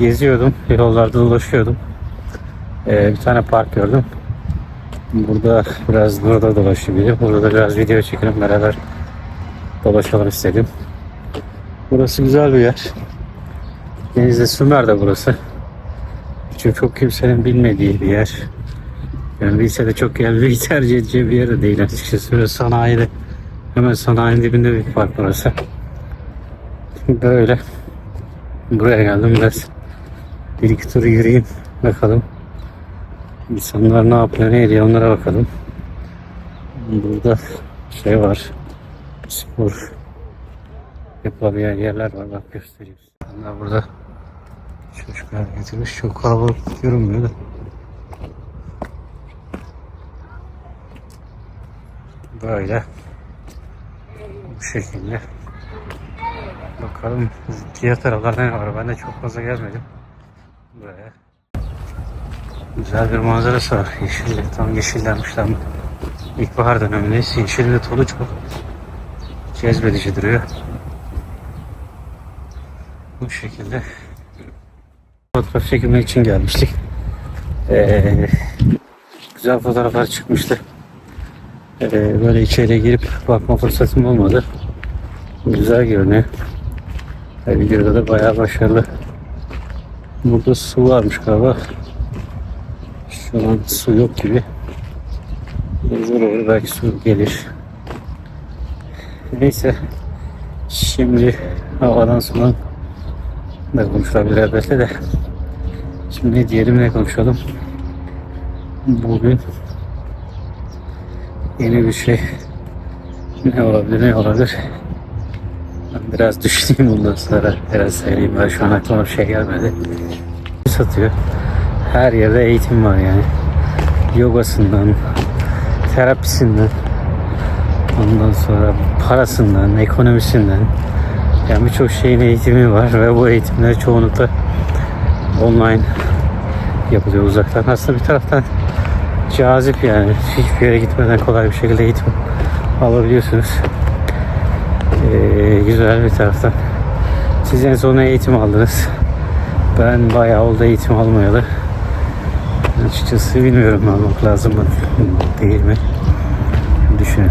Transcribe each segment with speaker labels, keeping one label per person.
Speaker 1: Geziyordum, yollarda dolaşıyordum. Ee, bir tane park gördüm. Burada biraz burada dolaşayım Burada da biraz video çekelim beraber dolaşalım istedim. Burası güzel bir yer. Denizde Sümer'de burası. Çünkü çok kimsenin bilmediği bir yer. Yani bilse de çok gelmeyi tercih edeceği bir yer de değil açıkçası. Böyle sanayide hemen sanayinin dibinde bir park burası. Böyle buraya geldim biraz bir iki tur yürüyeyim bakalım. İnsanlar ne yapıyor ne ediyor onlara bakalım. Burada şey var. Spor yapılabilen yerler var bak göstereyim. Onlar burada çocuklar getirmiş. Çok kalabalık görünmüyor da. Böyle bu şekilde. Bakalım diğer taraflarda ne var. Ben de çok fazla gelmedim. Güzel bir manzarası var. Yeşilli. Tam yeşillenmiş tam. İlkbahar dönemindeyiz. Yeşilli tolu çok cezbedici duruyor. Bu şekilde fotoğraf çekilmek için gelmiştik. Ee, güzel fotoğraflar çıkmıştı. Ee, böyle içeriye girip bakma fırsatım olmadı. Güzel görünüyor. Ee, videoda da bayağı başarılı. Burada su varmış galiba. Şu an su yok gibi. Zor olur belki su gelir. Neyse. Şimdi havadan sudan da konuşulabilir elbette de. Şimdi ne diyelim ne konuşalım. Bugün yeni bir şey ne olabilir ne olabilir. Biraz düşüneyim bundan sonra biraz söyleyeyim. Ben şu an aklıma bir şey gelmedi. Satıyor. Her yerde eğitim var yani. Yogasından, terapisinden, ondan sonra parasından, ekonomisinden. Yani birçok şeyin eğitimi var ve bu eğitimler çoğunlukla online yapılıyor uzaktan. Aslında bir taraftan cazip yani. Hiçbir yere gitmeden kolay bir şekilde eğitim alabiliyorsunuz. Ee, güzel bir taraftan. Siz en son eğitim aldınız. Ben bayağı oldu eğitim almayalı. Açıkçası bilmiyorum almak lazım mı değil mi? Düşünün.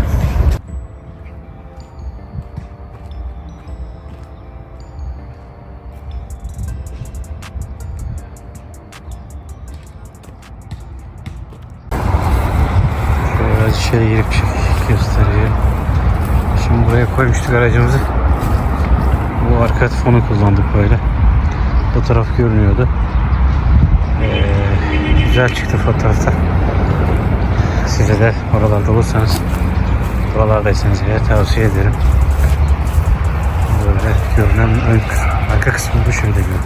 Speaker 1: Biraz içeri girip göstereyim. Şimdi buraya koymuştuk aracımızı. Bu arka fonu kullandık böyle. Bu taraf görünüyordu. Ee, güzel çıktı fotoğrafta. Size de oralarda olursanız buralardaysanız eğer tavsiye ederim. Böyle görünen ön kısmı, arka kısmı bu şöyle görünüyor.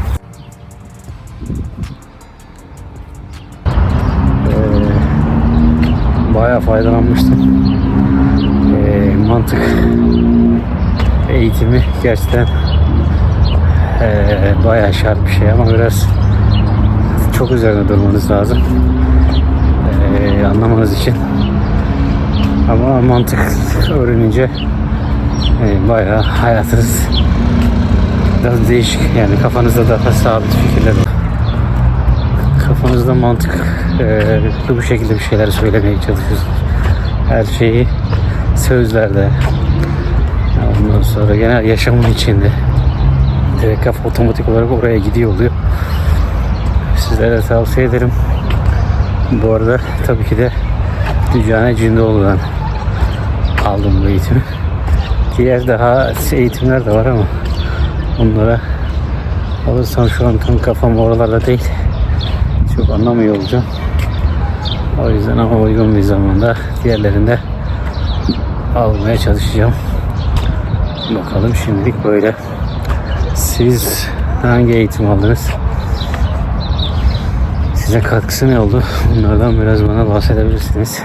Speaker 1: Ee, bayağı faydalanmıştım. Mantık. Eğitimi gerçekten ee, bayağı şart bir şey ama biraz çok üzerine durmanız lazım. Ee, anlamanız için. Ama mantık öğrenince e, bayağı hayatınız biraz değişik. Yani kafanızda daha sabit fikirler kafanızda mantık e, bu şekilde bir şeyler söylemeye çalışıyorsunuz. Her şeyi sözlerde ondan sonra genel yaşamın içinde direkt kafa otomatik olarak oraya gidiyor oluyor sizlere tavsiye ederim bu arada tabii ki de Dücane Cindoğlu'dan aldım bu eğitimi. Diğer daha eğitimler de var ama onlara alırsam şu an tam kafam oralarda değil. Çok anlamıyor olacağım. O yüzden ama uygun bir zamanda diğerlerinde almaya çalışacağım. Bakalım şimdilik böyle. Siz hangi eğitim aldınız? Size katkısı ne oldu? Bunlardan biraz bana bahsedebilirsiniz.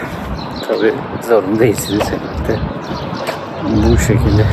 Speaker 1: Tabi zorunda değilsiniz elbette. Bu şekilde.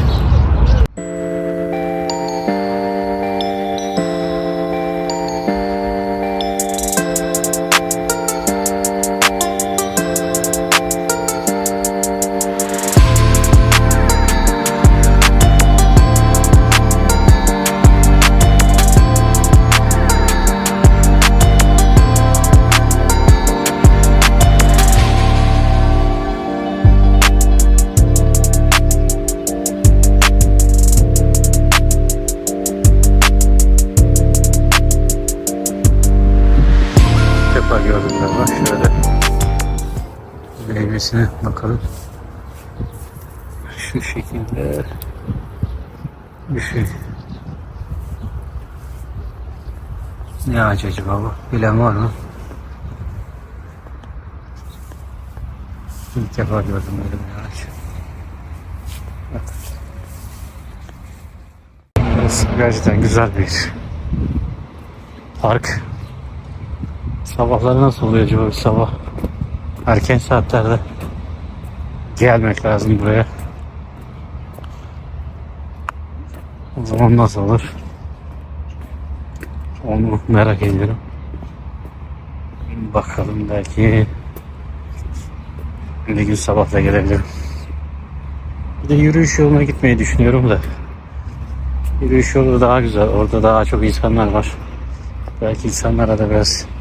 Speaker 1: ilk defa şey gördüm galiba. Şöyle meyvesine bakalım. Şu şekilde bir şey. Ne ağacı acaba bu? Bilen var mı? İlk defa gördüm böyle bir ağaç. Burası gerçekten güzel bir park. Sabahları nasıl oluyor acaba bir sabah? Erken saatlerde gelmek lazım buraya. O zaman nasıl olur? Onu merak ediyorum. Bakalım belki bir gün sabah da gelebilirim. Bir de yürüyüş yoluna gitmeyi düşünüyorum da. Yürüyüş yolu daha güzel. Orada daha çok insanlar var. Belki insanlara da biraz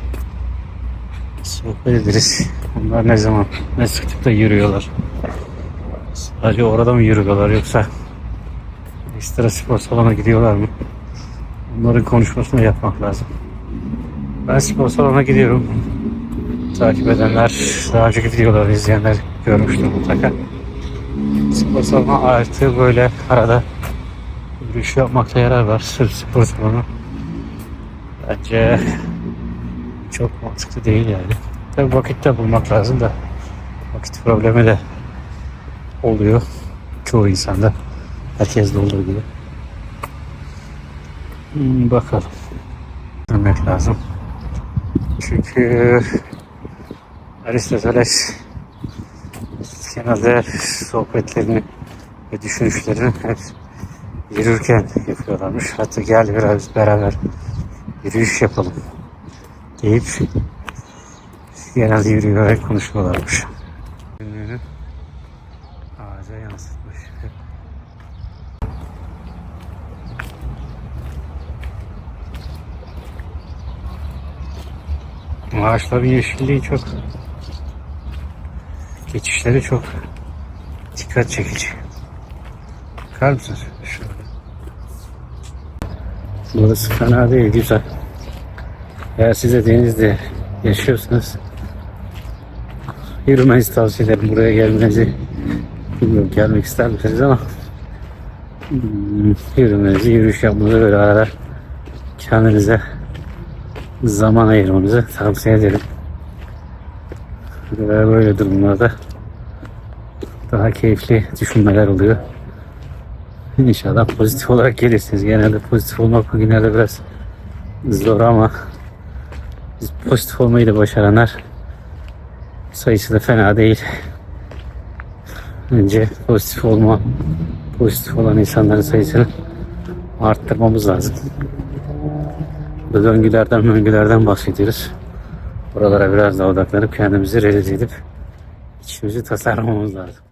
Speaker 1: sohbet ederiz. Onlar ne zaman, ne sıklıkta yürüyorlar. Sadece orada mı yürüyorlar yoksa ekstra spor salona gidiyorlar mı? Onların konuşmasını yapmak lazım. Ben spor salona gidiyorum. Takip edenler, daha önce gidiyorlar, izleyenler görmüştür mutlaka. Spor salonu artı böyle arada yürüyüş yapmakta yarar var. Sırf spor salonu. Bence çok mantıklı değil yani. Tabi vakit de bulmak lazım da vakit problemi de oluyor. Çoğu insanda. Herkes de olduğu gibi. Hmm, bakalım. Bilmek lazım. Çünkü Aristoteles genelde sohbetlerini ve düşünüşlerini hep yürürken yapıyorlarmış. Hatta gel biraz beraber yürüyüş yapalım deyip genelde yürüyerek konuşuyorlarmış. Günlüğünü ağaca yansıtmış. Ağaçların yeşilliği çok geçişleri çok dikkat çekici. Bakar mısınız? Şöyle. Burası fena değil, güzel. Eğer siz de denizde yaşıyorsanız yürümenizi tavsiye ederim. Buraya gelmenizi bilmiyorum gelmek ister misiniz ama hmm, yürümenizi, yürüyüş yapmanızı böyle arada kendinize zaman ayırmanızı tavsiye ederim. Ve böyle durumlarda daha keyifli düşünmeler oluyor. İnşallah pozitif olarak gelirsiniz. Genelde pozitif olmak bugünlerde biraz zor ama pozitif olmayı da başaranlar sayısı da fena değil. Önce pozitif olma, pozitif olan insanların sayısını arttırmamız lazım. Bu döngülerden döngülerden bahsediyoruz. Buralara biraz daha odaklanıp kendimizi realize edip içimizi tasarlamamız lazım.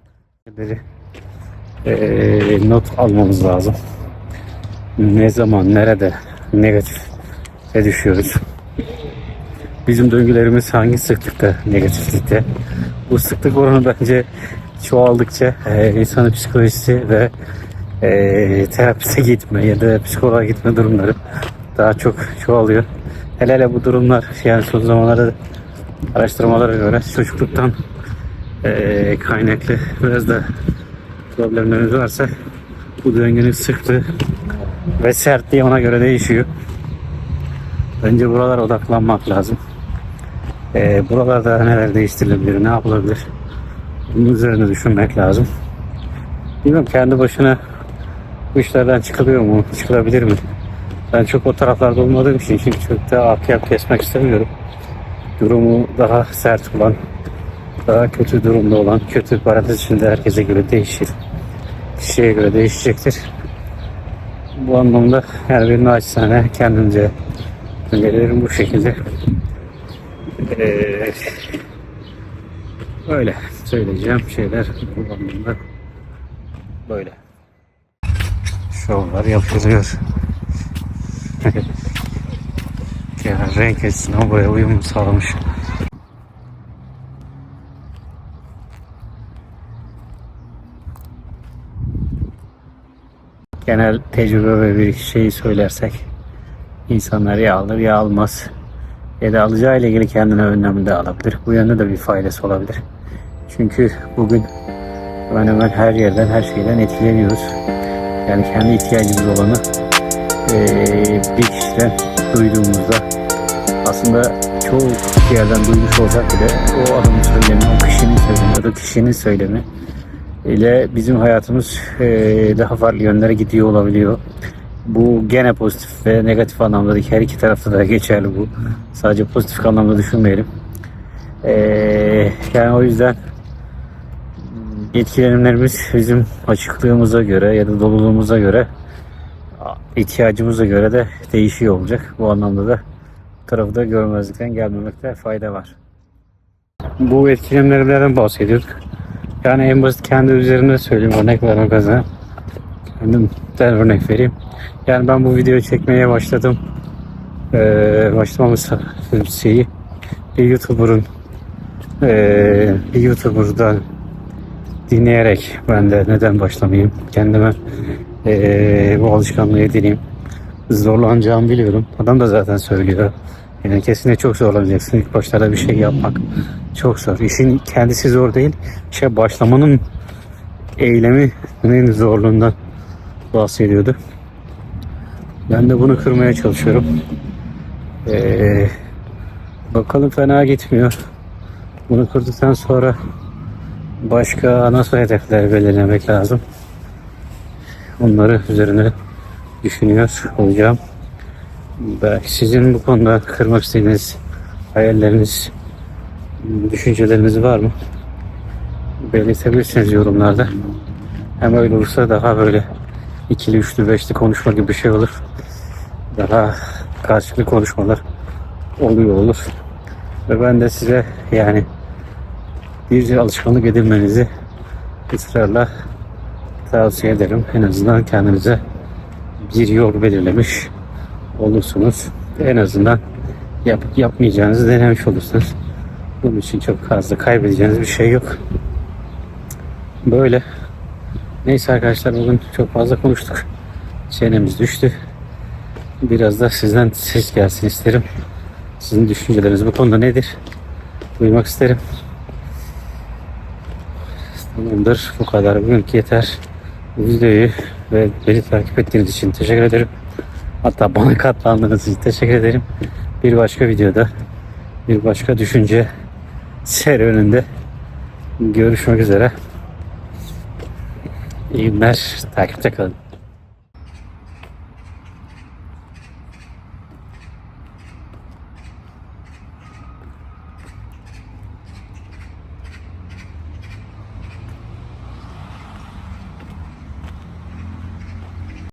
Speaker 1: Şeyleri, not almamız lazım. Ne zaman, nerede negatif düşüyoruz. Bizim döngülerimiz hangi sıklıkta negatiflikte? Bu sıklık oranı bence çoğaldıkça e, insanın psikolojisi ve e, terapiste gitme ya da psikoloğa gitme durumları daha çok çoğalıyor. Hele hele bu durumlar yani son zamanlarda araştırmalara göre çocukluktan e, kaynaklı biraz da problemleriniz varsa bu döngünün sıklığı ve sertliği ona göre değişiyor. Bence buralara odaklanmak lazım. Ee, buralarda neler değiştirilebilir, ne yapılabilir? Bunun üzerine düşünmek lazım. Bilmiyorum kendi başına bu işlerden çıkılıyor mu, çıkılabilir mi? Ben çok o taraflarda olmadığım için şimdi çok da akyap kesmek istemiyorum. Durumu daha sert olan, daha kötü durumda olan, kötü parantez içinde herkese göre değişir. Kişiye göre değişecektir. Bu anlamda her birine açsana kendince önerilerim bu şekilde. Ee, öyle söyleyeceğim şeyler bu anlamda böyle. Şovlar yapılıyor. ya renk açısından buraya uyum sağlamış. Genel tecrübe ve bir şeyi söylersek insanlar ya alır ya almaz. Ya da alacağı ile ilgili kendine önlemi de alabilir. Bu yönde de bir faydası olabilir. Çünkü bugün hemen hemen her yerden, her şeyden etkileniyoruz. Yani kendi ihtiyacımız olanı eee, bir kişiden duyduğumuzda aslında çoğu yerden duymuş olsak bile o adamın söylemi, o kişinin söylemi, o da kişinin söylemi ile bizim hayatımız eee, daha farklı yönlere gidiyor olabiliyor. Bu gene pozitif ve negatif anlamda. Her iki tarafta da geçerli bu. Sadece pozitif anlamda düşünmeyelim. Eee, yani o yüzden etkilenimlerimiz bizim açıklığımıza göre ya da doluluğumuza göre ihtiyacımıza göre de değişiyor olacak. Bu anlamda da tarafı da görmezlikten gelmemekte fayda var. Bu etkilenimlerden bahsediyorduk. Yani en basit kendi üzerimde söyleyeyim örnek vermek adına. Kendimden örnek vereyim. Yani ben bu videoyu çekmeye başladım. Ee, başlamamın şeyi. Bir YouTuber'ın ee, bir YouTuber'dan dinleyerek ben de neden başlamayayım? Kendime ee, bu alışkanlığı edineyim. Zorlanacağımı biliyorum. Adam da zaten söylüyor. Yani kesinlikle çok zorlanacaksın. İlk başlarda bir şey yapmak çok zor. İşin kendisi zor değil işe başlamanın eyleminin zorluğundan bahsediyordu ben de bunu kırmaya çalışıyorum ee, bakalım fena gitmiyor bunu kırdıktan sonra başka nasıl hedefler belirlemek lazım? Onları üzerine düşünüyor olacağım. Belki sizin bu konuda kırmak istediğiniz hayalleriniz, düşünceleriniz var mı? Belirtebilirsiniz yorumlarda. Hem öyle olursa daha böyle ikili, üçlü, beşli konuşma gibi bir şey olur. Daha karşılıklı konuşmalar oluyor olur. Ve ben de size yani bir alışkanlık edinmenizi ısrarla tavsiye ederim. En azından kendinize bir yol belirlemiş olursunuz. En azından yap, yapmayacağınızı denemiş olursunuz. Bunun için çok fazla kaybedeceğiniz bir şey yok. Böyle. Neyse arkadaşlar bugün çok fazla konuştuk. Çenemiz düştü. Biraz da sizden ses gelsin isterim. Sizin düşünceleriniz bu konuda nedir? Duymak isterim. Tamamdır. Bu kadar. Bugünkü yeter. Bu videoyu ve beni takip ettiğiniz için teşekkür ederim. Hatta bana katlandığınız için teşekkür ederim. Bir başka videoda bir başka düşünce serüveninde görüşmek üzere. İyi günler. Takipte.